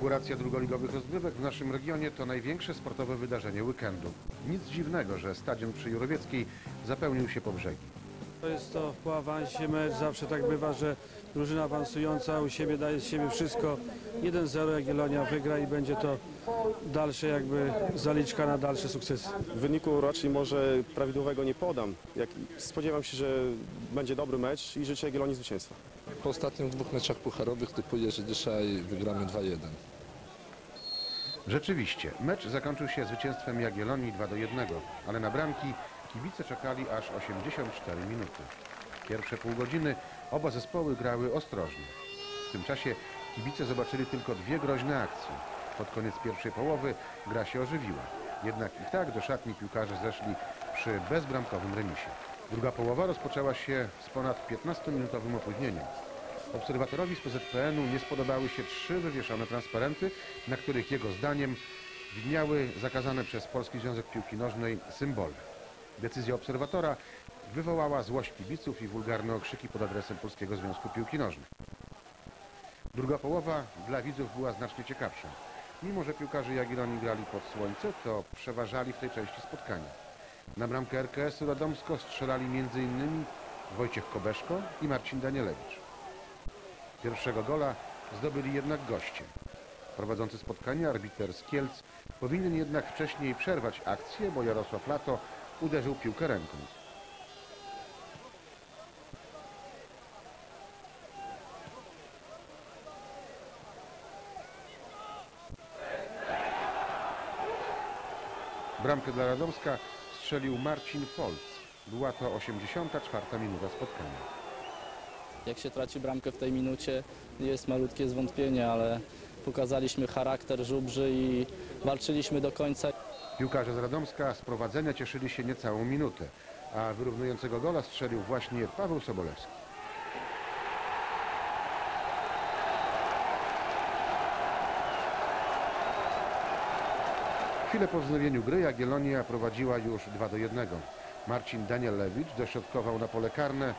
Inauguracja drugoligowych rozgrywek w naszym regionie to największe sportowe wydarzenie weekendu. Nic dziwnego, że stadion przy Jurowieckiej zapełnił się po brzegi. To jest to po awansie mecz, zawsze tak bywa, że drużyna awansująca u siebie daje z siebie wszystko. 1-0 Jagiellonia wygra i będzie to dalsze jakby zaliczka na dalsze sukcesy. Wyniku raczej może prawidłowego nie podam. Jak, spodziewam się, że będzie dobry mecz i życzę Jagiellonii zwycięstwa. Po ostatnich dwóch meczach pucharowych typuję, że dzisiaj wygramy 2-1. Rzeczywiście, mecz zakończył się zwycięstwem Jagiellonii 2 do 1, ale na bramki kibice czekali aż 84 minuty. Pierwsze pół godziny oba zespoły grały ostrożnie. W tym czasie kibice zobaczyli tylko dwie groźne akcje. Pod koniec pierwszej połowy gra się ożywiła. Jednak i tak do szatni piłkarze zeszli przy bezbramkowym remisie. Druga połowa rozpoczęła się z ponad 15-minutowym opóźnieniem. Obserwatorowi z PZPN-u nie spodobały się trzy wywieszone transparenty, na których jego zdaniem widniały zakazane przez Polski Związek Piłki Nożnej symbole. Decyzja obserwatora wywołała złość kibiców i wulgarne okrzyki pod adresem Polskiego Związku Piłki Nożnej. Druga połowa dla widzów była znacznie ciekawsza. Mimo, że piłkarze Jagiellonii grali pod słońce, to przeważali w tej części spotkania. Na bramkę RKS-u Radomsko strzelali m.in. Wojciech Kobeszko i Marcin Danielewicz. Pierwszego gola zdobyli jednak goście. Prowadzący spotkanie arbiter z Kielc powinien jednak wcześniej przerwać akcję, bo Jarosław Lato uderzył piłkę ręką. Bramkę dla Radomska strzelił Marcin Folc. Była to 84 minuta spotkania. Jak się traci bramkę w tej minucie, jest malutkie zwątpienie, ale pokazaliśmy charakter żubrzy i walczyliśmy do końca. Piłkarze z Radomska z prowadzenia cieszyli się niecałą minutę, a wyrównującego gola strzelił właśnie Paweł Sobolewski. Chwilę po wznowieniu gry Jagiellonia prowadziła już 2 do 1. Marcin Danielewicz dośrodkował na pole karne.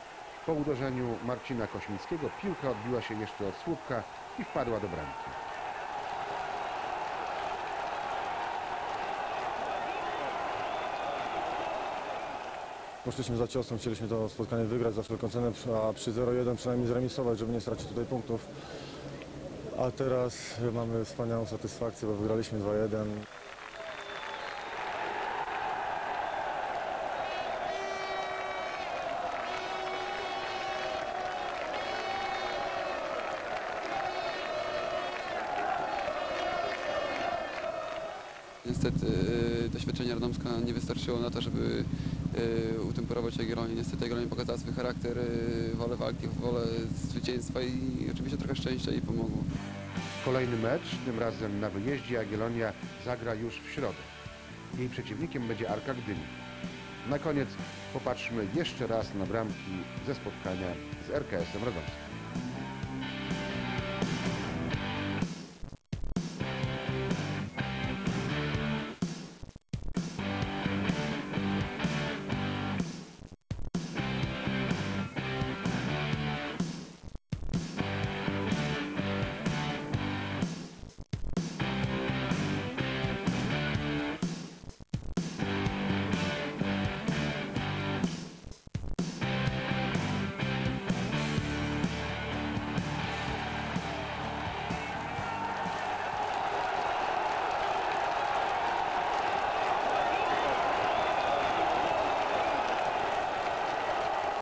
Po uderzeniu Marcina Kośmickiego piłka odbiła się jeszcze od słupka i wpadła do bramki. Poszliśmy za ciosem, chcieliśmy to spotkanie wygrać za wszelką cenę, a przy 0-1 przynajmniej zremisować, żeby nie stracić tutaj punktów. A teraz mamy wspaniałą satysfakcję, bo wygraliśmy 2-1. Niestety y, doświadczenie Radomska nie wystarczyło na to, żeby y, utemperować Jagiellonię. Niestety Jagiellonia pokazała swój charakter, y, wolę walki, wolę zwycięstwa i oczywiście trochę szczęścia jej pomogło. Kolejny mecz, tym razem na wyjeździe Jagiellonia zagra już w środę. Jej przeciwnikiem będzie Arka Gdyni. Na koniec popatrzmy jeszcze raz na bramki ze spotkania z RKS-em Radomskim.